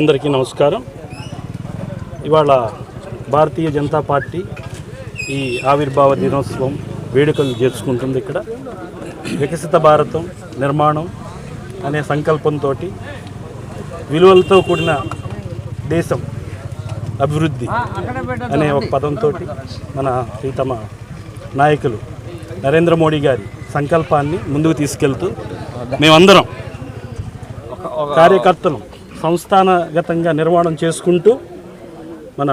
అందరికీ నమస్కారం. ఇవాళ భారతీయ జనతా పార్టీ ఈ ఆవిర్భావ దినోత్సవం వేడుకలు చేసుకుంటుంది ఇక్కడ. వికసిత భారతం నిర్మాణం అనే సంకల్పంతో విలువలతో కూడిన దేశం అభివృద్ధి అనే ఒక పదంతో మన ప్రీతమ నాయకులు నరేంద్ర మోడీ గారి సంకల్పాన్ని ముందుకు తీసుకెళ్తూ మేమందరం కార్యకర్తలు సంస్థానగతంగా నిర్మాణం చేసుకుంటూ మన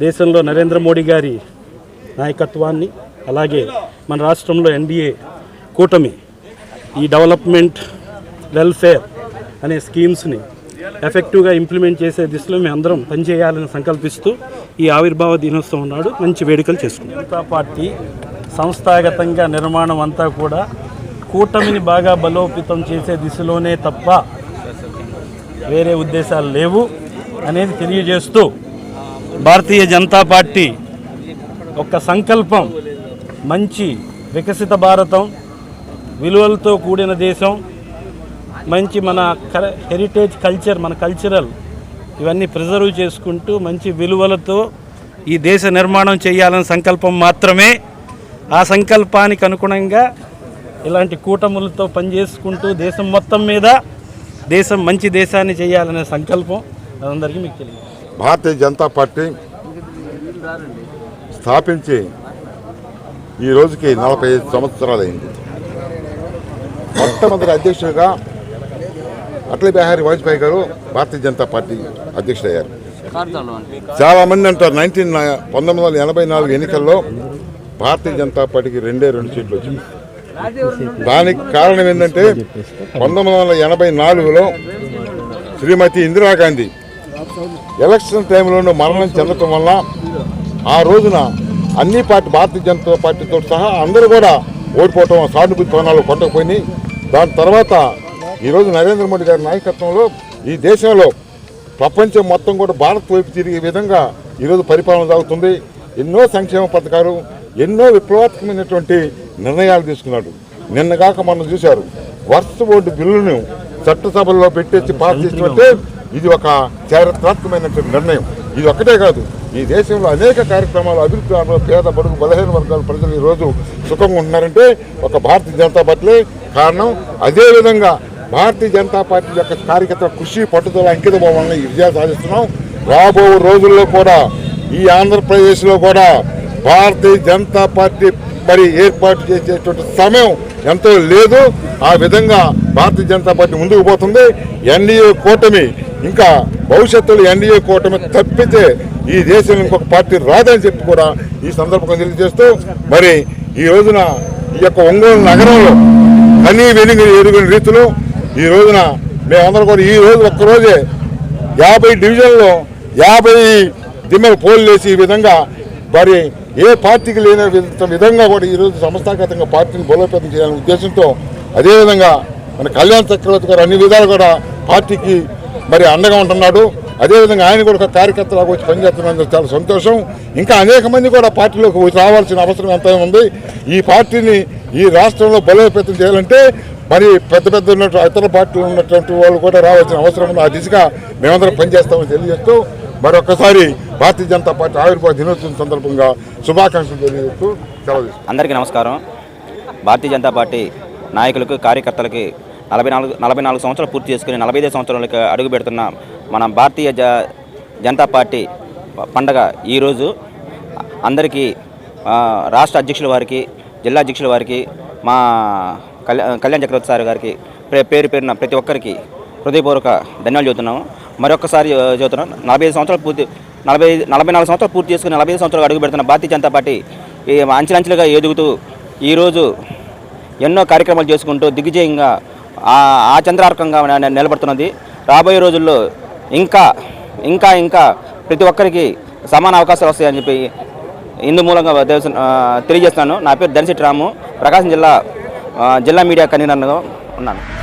దేశంలో నరేంద్ర మోడీ గారి నాయకత్వాన్ని అలాగే మన రాష్ట్రంలో ఎన్డీఏ కూటమి ఈ డెవలప్మెంట్ వెల్ఫేర్ అనే స్కీమ్స్ని ఎఫెక్టివ్గా ఇంప్లిమెంట్ చేసే దిశలో మేము అందరం పనిచేయాలని సంకల్పిస్తూ ఈ ఆవిర్భావ దినోత్సవం నాడు మంచి వేడుకలు చేసుకున్నాం. జనతా పార్టీ సంస్థాగతంగా నిర్మాణం అంతా కూడా కూటమిని బాగా బలోపేతం చేసే దిశలోనే తప్ప వేరే ఉద్దేశాలు లేవు అనేది తెలియజేస్తూ భారతీయ జనతా పార్టీ ఒక సంకల్పం మంచి వికసిత భారతం విలువలతో కూడిన దేశం మంచి మన హెరిటేజ్ కల్చర్ మన కల్చరల్ ఇవన్నీ ప్రిజర్వ్ చేసుకుంటూ మంచి విలువలతో ఈ దేశ నిర్మాణం చేయాలనే సంకల్పం మాత్రమే. ఆ సంకల్పానికి అనుగుణంగా ఇలాంటి కూటములతో పనిచేసుకుంటూ దేశం మొత్తం మీద దేశం మంచి దేశాన్ని చేయాలనే సంకల్పం అందరికీ మీకు తెలియదు. భారతీయ జనతా పార్టీ స్థాపించి ఈ రోజుకి నలభై ఐదు సంవత్సరాలు అయింది మొట్టమొదటి అధ్యక్షుడిగా అటల్ బిహారీ వాజ్పేయి గారు భారతీయ జనతా పార్టీ అధ్యక్షుడయ్యారు. చాలా మంది అంటారు నైన్టీన్ పంతొమ్మిది వందల ఎనభై నాలుగు ఎన్నికల్లో భారతీయ జనతా పార్టీకి రెండే రెండు సీట్లు వచ్చింది. దానికి కారణం ఏంటంటే పంతొమ్మిది వందల ఎనభై నాలుగులో శ్రీమతి ఇందిరాగాంధీ ఎలక్షన్ టైంలోనూ మరణం చెందటం వల్ల ఆ రోజున అన్ని పార్టీ భారతీయ జనతా పార్టీతో సహా అందరూ కూడా ఓడిపోవటం సానుభూతి కోణాలు కొట్టకపోయినాయి. దాని తర్వాత ఈరోజు నరేంద్ర మోడీ గారి నాయకత్వంలో ఈ దేశంలో ప్రపంచం మొత్తం కూడా భారత్ వైపు తిరిగే విధంగా ఈరోజు పరిపాలన సాగుతుంది. ఎన్నో సంక్షేమ పథకాలు ఎన్నో విప్లవాత్మకమైనటువంటి నిర్ణయాలు తీసుకున్నాడు. నిన్నగాక మనం చూశారు. వర్ష బోర్డు బిల్లును చట్టసభల్లో పెట్టేసి పాస్ చేసినట్టే ఇది ఒక చారిత్రాత్మకమైనటువంటి నిర్ణయం. ఇది ఒక్కటే కాదు ఈ దేశంలో అనేక కార్యక్రమాలు అభివృద్ధి పేద బడుగు బలహీన వర్గాల ప్రజలు ఈరోజు సుఖంగా ఉంటున్నారంటే ఒక భారతీయ జనతా పార్టీ కారణం. అదేవిధంగా భారతీయ జనతా పార్టీ యొక్క కార్యకర్త కృషి పట్టుదల అంకిత భావంగా ఈ విజయాలు సాధిస్తున్నాం. రాబో రోజుల్లో కూడా ఈ ఆంధ్రప్రదేశ్లో కూడా భారతీయ జనతా పార్టీ మరి ఏర్పాటు చేసేటువంటి సమయం ఎంతో లేదు. ఆ విధంగా భారతీయ జనతా పార్టీ ముందుకు పోతుంది. ఎన్డీఏ కూటమి ఇంకా భవిష్యత్తులో ఎన్డీఏ కూటమి తప్పితే ఈ దేశంలో ఇంకొక పార్టీ రాదని చెప్పి కూడా ఈ సందర్భంగా తెలియజేస్తూ మరి ఈ రోజున ఈ యొక్క ఒంగోలు నగరంలో కనీ వెనుగు ఎరుగుని రీతిలో ఈ రోజున మేమందరం కూడా ఈ రోజు ఒక్కరోజే యాభై డివిజన్లో యాభై దిమ్మల పోల్ వేసి ఈ విధంగా మరి ఏ పార్టీకి లేని విధంగా కూడా ఈరోజు సంస్థాగతంగా పార్టీని బలోపేతం చేయాలనే ఉద్దేశంతో అదేవిధంగా మన కళ్యాణ్ చక్రవర్తి గారు అన్ని విధాలు కూడా పార్టీకి మరి అండగా ఉంటున్నాడు. అదేవిధంగా ఆయన కూడా ఒక కార్యకర్తలాగా వచ్చి పనిచేస్తున్నందుకు చాలా సంతోషం. ఇంకా అనేక మంది కూడా పార్టీలోకి రావాల్సిన అవసరం ఎంత ఉంది. ఈ పార్టీని ఈ రాష్ట్రంలో బలోపేతం చేయాలంటే మరి పెద్ద పెద్ద ఉన్నటువంటి ఇతర పార్టీలు ఉన్నటువంటి వాళ్ళు కూడా రావాల్సిన అవసరం ఉంది ఆ దిశగా మేమందరం పనిచేస్తామని తెలియజేస్తూ మరొకసారి భారతీయ జనతా పార్టీ ఆవిర్భావ దినోత్సవం సందర్భంగా శుభాకాంక్షలు తెలియజేస్తూ సెలవు అందరికీ నమస్కారం. భారతీయ జనతా పార్టీ నాయకులకు కార్యకర్తలకి నలభై నాలుగు నలభై నాలుగు సంవత్సరాలు పూర్తి చేసుకుని నలభై ఐదు సంవత్సరాలకు అడుగు పెడుతున్న మన భారతీయ జ జనతా పార్టీ పండగ ఈరోజు. అందరికీ రాష్ట్ర అధ్యక్షుల వారికి జిల్లా అధ్యక్షుల వారికి మా కళ్యాణ్ కళ్యాణ్ చక్రవర్తి సార్ గారికి పే- పేరు పేరున ప్రతి ఒక్కరికి హృదయపూర్వక ధన్యవాదాలు చెబుతున్నాము. మరొకసారి చదువుతున్నాం నలభై ఐదు సంవత్సరాలు పూర్తి నలభై నలభై నాలుగు సంవత్సరాలు పూర్తి చేసుకుని నలభై ఐదు సంవత్సరాలు అడుగు పెడుతున్న భారతీయ జనతా పార్టీ ఈ అంచెలంచెలుగా ఎదుగుతూ ఈరోజు ఎన్నో కార్యక్రమాలు చేసుకుంటూ దిగ్విజయంగా ఆ- ఆ చంద్రార్కంగా నిలబడుతున్నది. రాబోయే రోజుల్లో ఇంకా ఇంకా ఇంకా ప్రతి ఒక్కరికి సమాన అవకాశాలు వస్తాయని చెప్పి ఇందు మూలంగా తెలియజేస్తున్నాను. నా పేరు దర్శిట్ రాము. ప్రకాశం జిల్లా జిల్లా మీడియా కన్వీనర్గా ఉన్నాను.